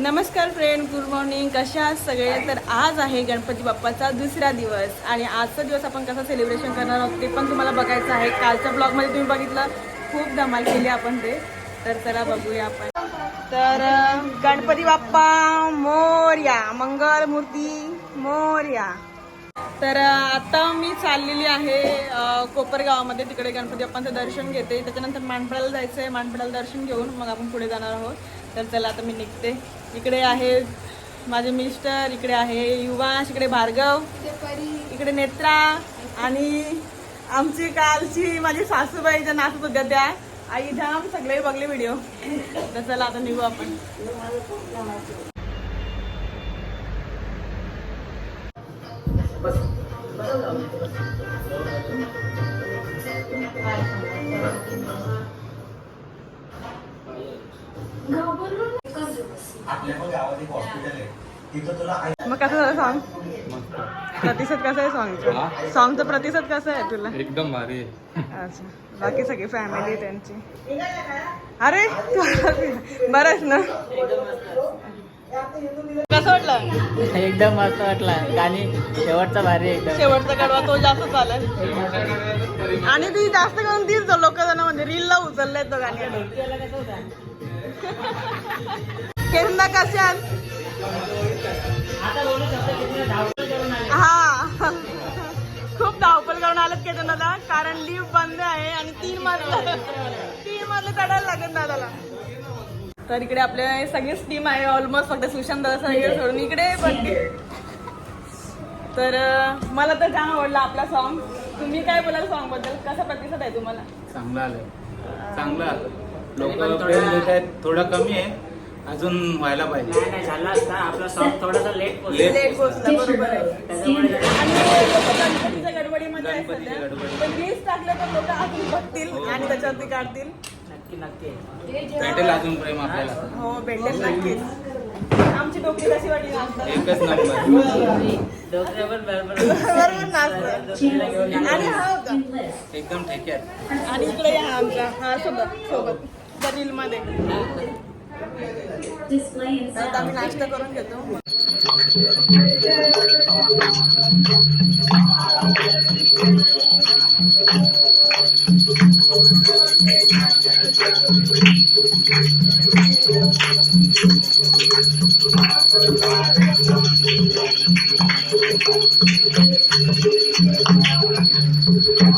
नमस्कार friend good morning कशा आहात सगळे? तर आज आहे गणपती बाप्पाचा दुसरा दिवस आणि आजचा दिवस आपण कसं सेलिब्रेशन करणार आहोत ते पण तुम्हाला बघायचं आहे. कालच्या ब्लॉगमध्ये तुम्ही बघितलं. खूप धमाल केली आपण ते. तर चला बघूया आपण. तर गणपती बाप्पा मोर्या. मंगल मूर्ती मोर्या. तर आता मी चाललेली आहे कोपरगावामध्ये. तिकडे गणपती बाप्पांचं दर्शन घेते. त्याच्यानंतर मानपडाला जायचं आहे मानपडाला दर्शन घेऊन मग आपण पुढे जाणार आहोत. तर चला आता मी निघते. इकडे आहे माझे मिस्टर इकडे आहे युवाश इकडे भार्गव इकडे नेत्रा आणि आमची कालची माझी सासूबाईच्या होत्या त्या आई धाम सगळे बघले व्हिडिओ तर चला आता निघू आपण. आपल्या गावात एक हॉस्पिटल आहे तिथं तुला मग कसं झालं सॉंग प्रतिसाद कसा आहे सॉंगचा सॉंगचा प्रतिसाद कसा आहे तुला? एकदम भारी. अच्छा. बाकी सगळी फॅमिली त्यांची. अरे बरंच ना. कसं वाटलं? एकदम मस्त वाटला. गाणी शेवटचा भारी एकदम. शेवटचा कडवा तो जास्त चालेल. आणि ती जास्त करून तीच लोक जण म्हणजे रील ला उचलले तो गाणी. केंदा कशात हा. खूप धावपळ करून आलेत केतन दादा कारण लिफ्ट बंद आहे आणि तीन मजले तीन मजले चढायला लागेल दादाला. तर इकडे आपल्या सगळीच टीम आहे ऑलमोस्ट फक्त सुशांत दादा सगळे सोडून इकडे पण तर मला तर जाम आवडला आपला सॉन्ग तुम्ही काय बोलाल सॉन्गबद्दल? कसा प्रतिसाद आहे तुम्हाला? चांगलं आलंय. चांगलं आलं लोक थोडं कमी आहे. अजून व्हायला पाहिजे. नाही नाही झाला असता. आपला सॉन्ग थोडासा लेट Late. लेट बरोबर आहे. त्याच्यामुळे आणि लोकं गणपतीच्या गडबडीमध्ये आहे गणपतीच्या सध्या. गडबडीमध्ये. पण रील्स टाकले तर लोक अजून बघतील हो. आणि त्याच्यावरती काढतील. नक्की नक्की. भेटेल अजून प्रेम आपल्याला. हो भेटेल नक्कीच. आमची डोकरी कशी वाटली नाचताना? एकच नंबर. डोक्यावर बरोबर. आणि हा होता. एकदम ठेक्यात आणि इकडे या आमच्या. हा सोबत सोबत. त्या रील मध्ये आम्ही नाश्ता करून घेतो गणपती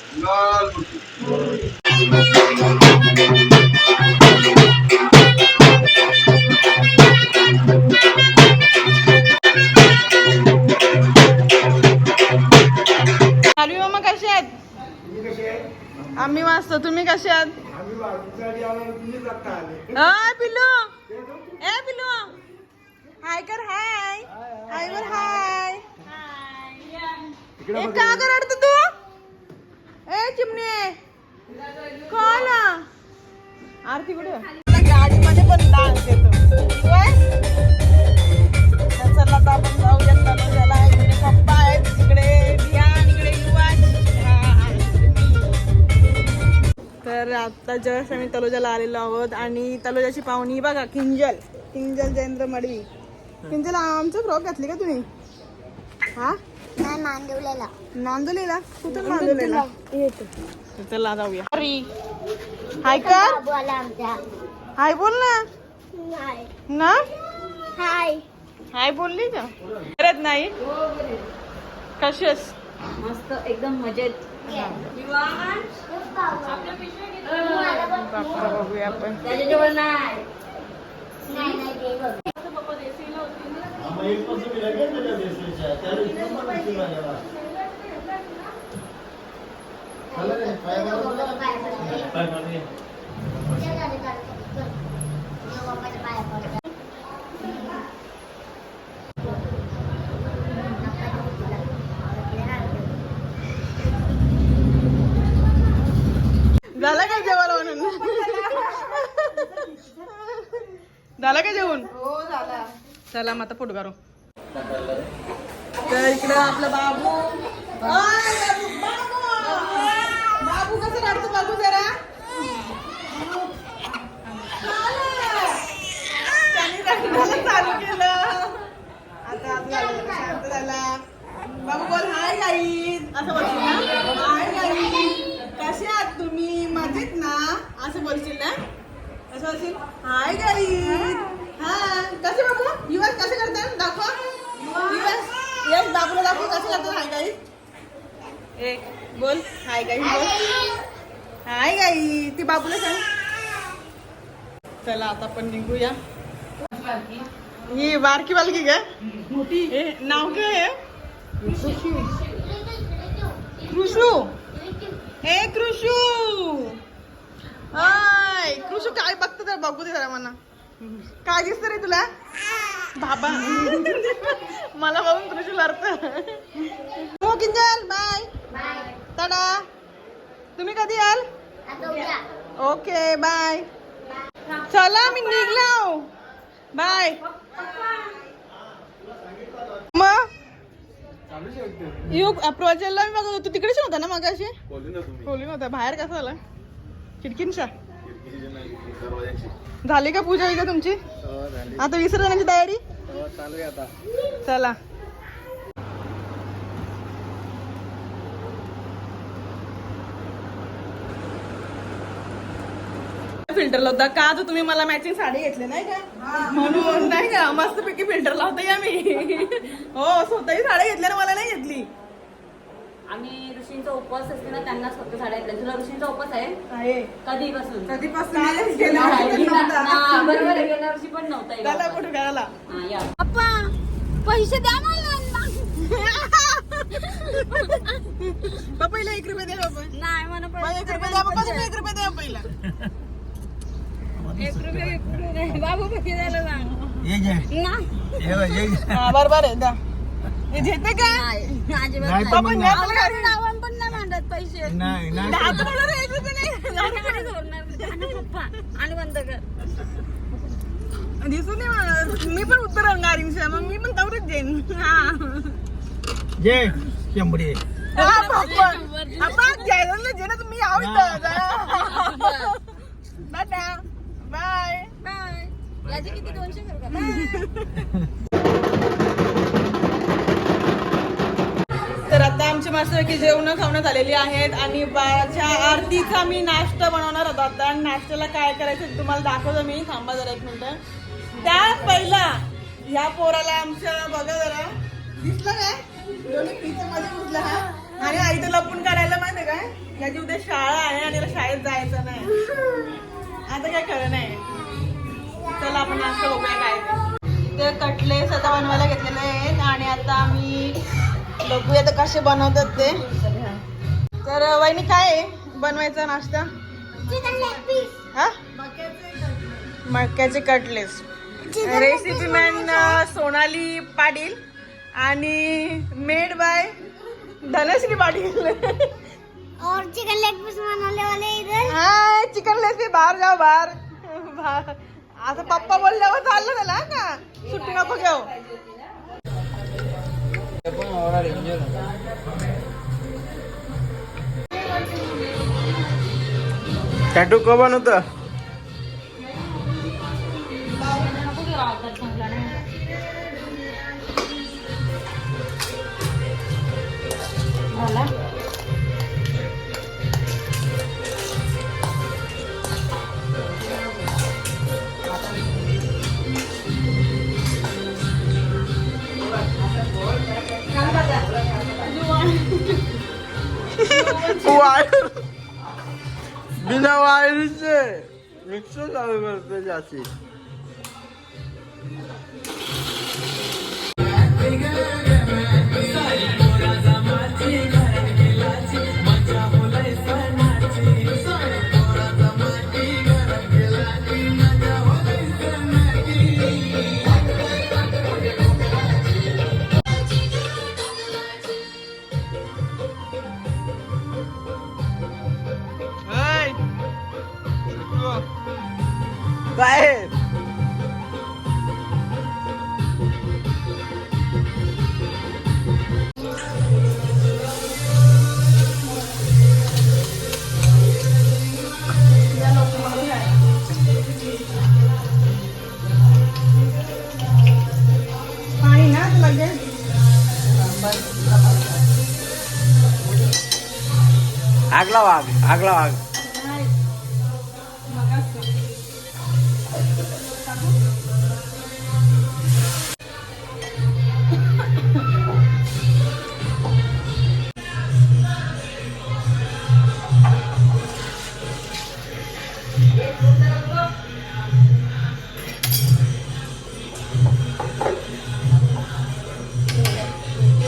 मंगलमूर्ती चालू मामा कसे आहेत? आम्ही मस्त. तुम्ही कसे आहात? अय पिल्लू. ए पिल्लू. हाय कर हाय. हाय. वर हाय ए का करत तू? ए चिमणे. कोण? आरती कुठे? गाडीमध्ये पण डान्स येतो? तर चला आता आपण जाऊया तनुजाला इकडे पप्पा आहेत इकडे ध्यान इकडे युवान. तर आता जस्ट आम्ही तलोजाला आलेलो आहोत आणि तलोजाची पाहुणी बघा किंजल. किंजल जयेंद्र मडवी. किंजल आमचं फ्रॉक घातली का तुम्ही? हा? नाही नांदोलीला कुठून नांदोलीला चला जाऊया. अरे. हाय आमच्या. हाय बोल ना. नाही ना? हाय. हाय बोलली का करत नाही. कशी आहेस? मस्त एकदम मजेत. बापरा बघूया आपण. त्याच्याजवळ नाही. झालं काय जेवायला म्हणून? झालं काय जेवण? हो झालं. चला मग आता फोटो काढू. तर इकडं आपलं बाबू. बाबू, बाबू. बाबू कसं काढतो बाबू जरा? त्यांनी रडायला चालू केलं आता आता झालं, शांत झाला बाबू बोल हाय असं बोलशील ना हाय कसे आहात तुम्ही मजेत ना असं बोलशील ना असं बोलशील हाय गाईज. हा कसे बाबू? युवस कसे करतात दाखव. युवस यस बाबूला दाखव कसे करतात हाय गाईज एक बोल. हाय गाईज बोल. हाय गाई ती बाबूला सांग. चला आता आपण निघूया. ही बारकी बालकी काय मोठी. हे नाव काय कृषू ए कृषू हाय. कृषू काय बघतो तर बघू दे जरा मला. काय दिसत रे तुला? बाबा. मला बघून कृषू लढत हो किंजल बाय. टाटा. तुम्ही कधी याल. Okay bye. चला मी निघलो बाय. मग यू अप्रोचलला मी बघत तू तिकडेच होता ना मग अशी खोली नव्हता. बाहेर कसा आला? खिडकींचा? झाली का पूजा वगैरे तुमची? आता विसर्जनाची तयारी? चला. फिल्टर लावता का आज तुम्ही मला मॅचिंग साडी घेतली नाही का? म्हणून नाही का? मस्त पैकी फिल्टर लावता या मी हो स्वतःही साड्या घेतल्यावर मला नाही घेतली. आम्ही ऋषींचा उपवास असते ना त्यांनाच फक्त साड्या तुला ऋषींचा उपवास आहे? आहे. कधीपासून? कधीपासून? बरोबर आहे. गेल्या वर्षी पण नव्हता हा, या. पैसे द्या मला पहिला एक रुपये द्या बाबा नाही म्हणा मग एक रुपये द्या बाबा तुम्ही एक रुपये द्या पहिला एक रुपये. बाबू किती द्यायला सांग. ये जे ना. ये बघ, ये घे. हा बरोबर आहे द्या. घेते का? नाही, नाही नाही. मग नाही. नावान पण नाही मांडत पैसे. नाही नाही. दहा तर मला रे, एक रुपये नाही. आणि सोडणार. आणि पप्पा. आणि बंद कर दिसून नाही मला. मी पण उत्तर अंगारींच्या मग मी पण तेवढंच देईन. हा. जे शंभर. हा. आपण नाही जे ना तुम्ही. Tata bye bye. याचे किती? दोनशे करू का? बाय. आमची मस्तपैकी जेवण खावणं झालेली आहेत आणि बाळाच्या आरतीचा मी नाश्ता बनवणार होता आता. आणि नाश्त्याला काय करायचं तुम्हाला दाखवतो मी. थांबा जरा एक मिनटं. त्या पहिला ह्या पोराला आमच्या बघा जरा. दिसलं काय? दोन्ही पिझ्झा मध्ये घुसला हा. आणि आई तर लपून करायला माहितीये काय? याची उद्या शाळा आहे आणि तिला शाळेत जायचं नाही. आता काय खरं नाही. चला आपण नाश्ता बघूया काय ते. ते कटलेस आता बनवायला घेतलेले आहेत. आणि आता आम्ही बघूया तर कसे बनवतात ते. तर वहिनी काय आहे बनवायचा नाश्ता? चिकन लेग पीस हा? मक्याचे cutlets recipe man Sonali Patil आणि मेड बाय धनश्री पाटील. और चिकन लेग पीस बनाने वाले इधर. हाय चिकन लेस बाहेर जाऊ बाहेर. आता पप्पा बोलल्यावर चाललं त्याला का? सुट्टी नको घेऊ. टॅटू का बनवतं झाला मिक्सर चालू करतो जास्ती आगला वाघ आगला वाघ.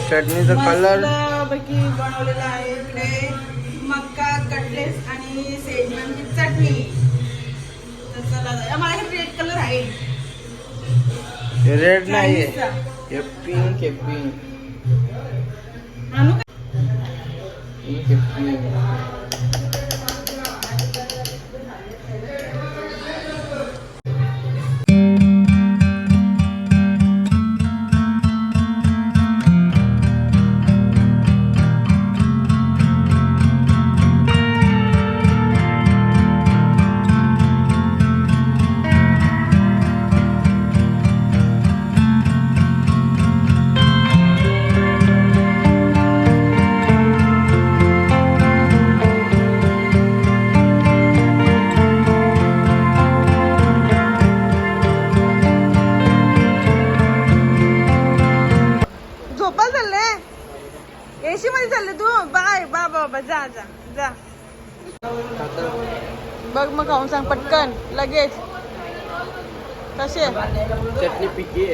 चटणीचा कलर बनवलेला आहे. आणि शेजवानची चटणी. तर चला रेड कलर आहे. रेड नाहीये. चायनीजचा. हे पिंक आहे पिंक आणू का? पिंक आहे. पिंक बघ मग खाऊन सांग पटकन लगेच. कसे? चटणी पिकी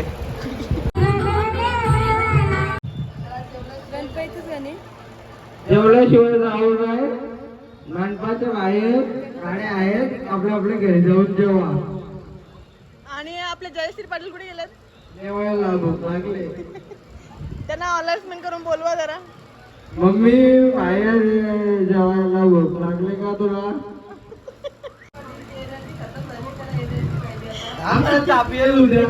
जेवल्याशिवाय जाऊ नये. मंडपाच्या बाहेर गाड्या आहेत आपल्या आपल्या घरी जाऊन जेवा. आणि आपले जयश्री पाटील कुठे गेलेत? जेवायला भूक लागले. त्यांना अनाउन्समेंट करून बोलवा जरा. मम्मी बाहेर उद्या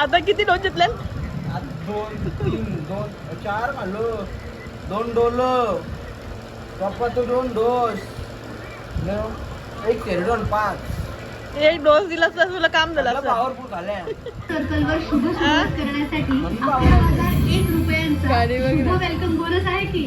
आता किती डोस घेतले दोन तीन दोन चार खाल्लो दोन डोल. पप्पा तू दोन डोस. न- एक दोन पाच. एक डोस दिला तर तुला काम झालं असतं. पॉवरफुल झाल्या. सर्कलवर शुभ सुरुवात करण्यासाठी अकरा हजार एक रुपयांचा शुभ वेलकम बोनस आहे की?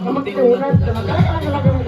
অনুভূতি অনুভূতি